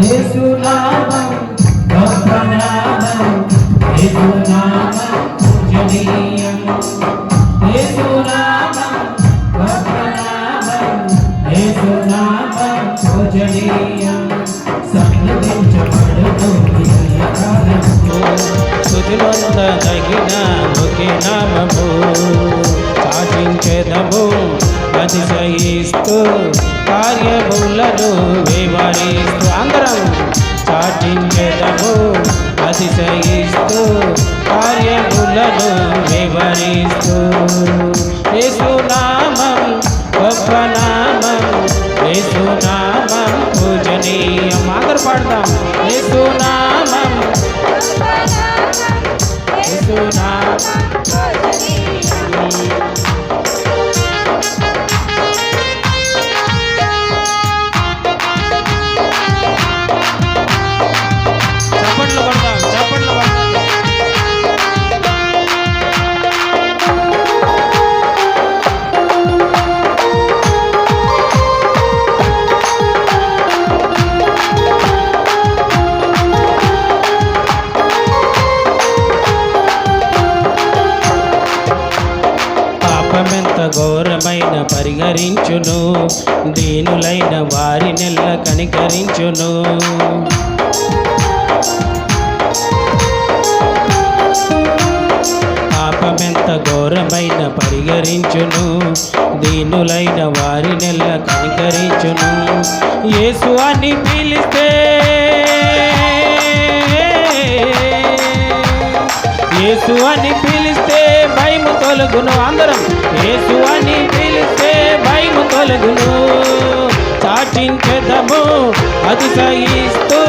యేసునామం గొప్ప నామం యేసునామం పూజనీయం యేసునామం గొప్ప నామం యేసునామం పూజనీయం సంగతించబడుతుంది సుతిమంత తగిన ఒకే నామము. సాధించేదము అతిశయిస్తూ కార్యములను వివరిస్తూ అందరం చాటించేదము అతిశయిస్తూ కార్యములను వివరిస్తూ యేసునామం గొప్ప నామం యేసునామం పూజనీయం. అందరు పాడదాం. యేసునామం యేసునామం చప్పట్లు పాపమెంత ఘోరమైన పరిహరించును. దీనులైన వారి నెల్ల కనికరించును. పాపమెంత ఘోరమైన పరిహరించును. దీనులైన వారి నెల్ల కనికరించును. యేసు అని పిలిస్తే యేసు అని పిలిస్తే భయము తొలగును అందరం. యేసు అని పిలిస్తే భయము తొలగును. చాటించదము అతిశయిస్తూ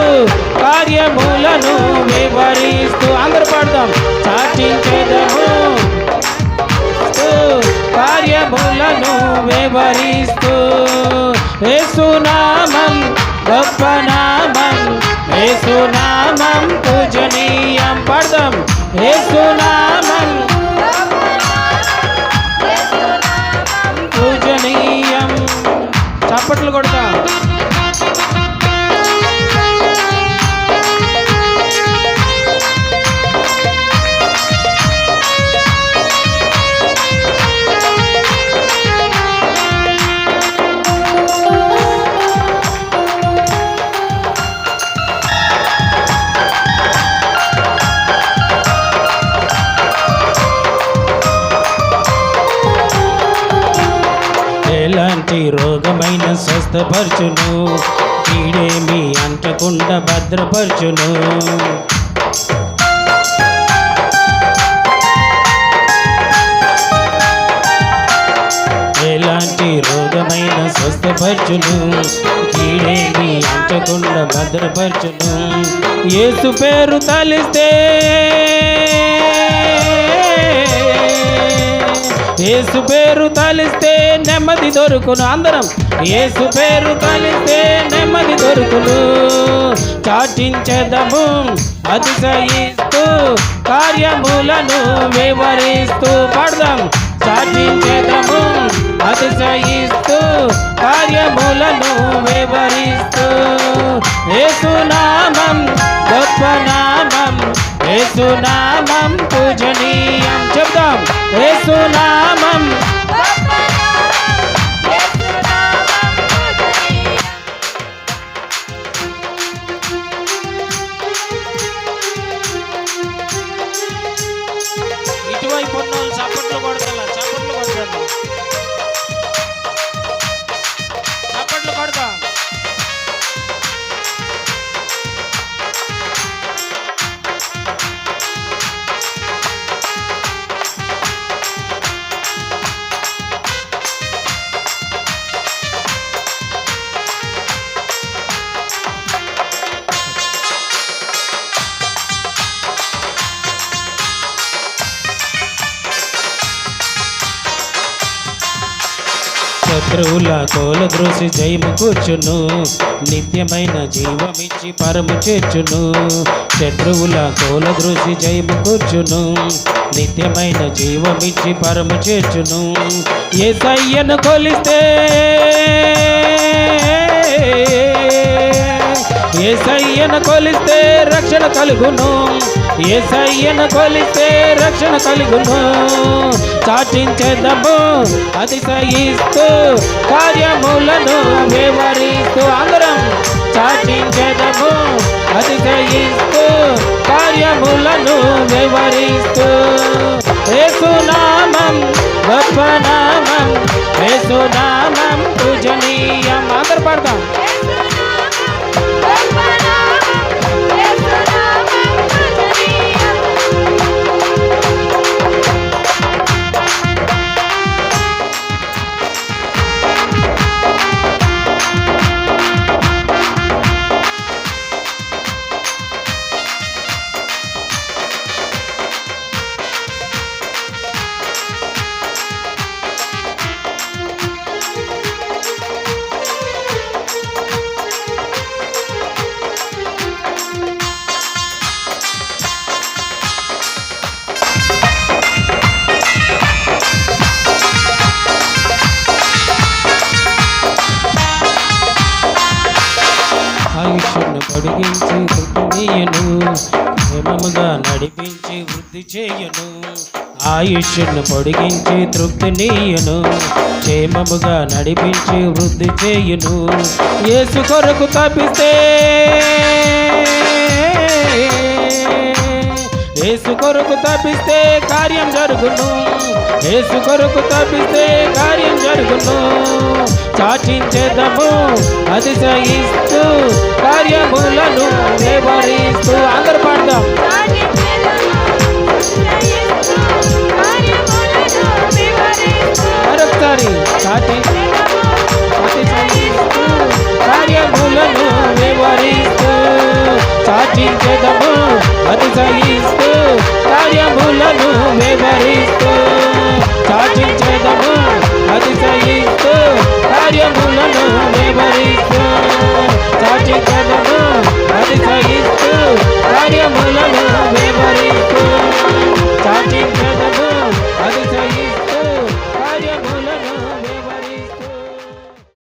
కార్యములను వివరిస్తూ అందరు పాడదాం. చాటించదము కార్యములను వివరిస్తూ యేసునామం గొప్ప నామం యేసునామం పూజనీయం పడదాం. యేసునామం రోగమైన స్వస్థపరచును కీడేమి అంటకుండా భద్రపరచును. ఎలాంటి రోగమైన స్వస్థపరచును. ఈడేమి అంటకుండా భద్రపరచును. ఏసు పేరు తలిస్తే యేసు పేరు తలిస్తే నెమ్మది దొరుకును అందరం. యేసు పేరు తలిస్తే నెమ్మది దొరుకును. చాటించదము అతిశయిస్తూ కార్యములను వివరిస్తూ పడదాం. చాటించెదము అతిశయిస్తూ కార్యములను వివరిస్తూ. యేసునామం గొప్ప నామం యేసునామం యేసునామం శత్రువుల కోల ద్రోసి జయము కూర్చును నిత్యమైన జీవమిచ్చి పరము చేర్చును. శత్రువుల కోల ద్రోసి జయము కూర్చును నిత్యమైన జీవమిచ్చి పరము చేర్చును. ఏ కొలిస్తే ఏసయ్యను కొలిస్తే రక్షణ కలుగును. ఏసయ్యను కొలిస్తే రక్షణ కలుగును. చాటించేదము అతిశయిస్తూ కార్యములను వివరిస్తూ అందరం చాటించేదము అతిశయిస్తూ కార్యములను వివరిస్తూ. ఏసునామం గొప్పనామం ఏసునామం పూజనీయం. అందరు పాడతాం. ఆయుష్ను పొడిగించి క్షేమముగా నడిపించి వృద్ధి చేయును. ఆయుష్ను పొడిగించి తృప్తినీయును క్షేమముగా నడిపించి వృద్ధి చేయును. యేసు కొరకు తప్పితే ఏసు కొరకు తప్పిస్తే కార్యం జరుగును. ఏసు కొరకు తప్పిస్తే కార్యం జరుగును. చాటించేదము అతిశయిస్తూ కార్యం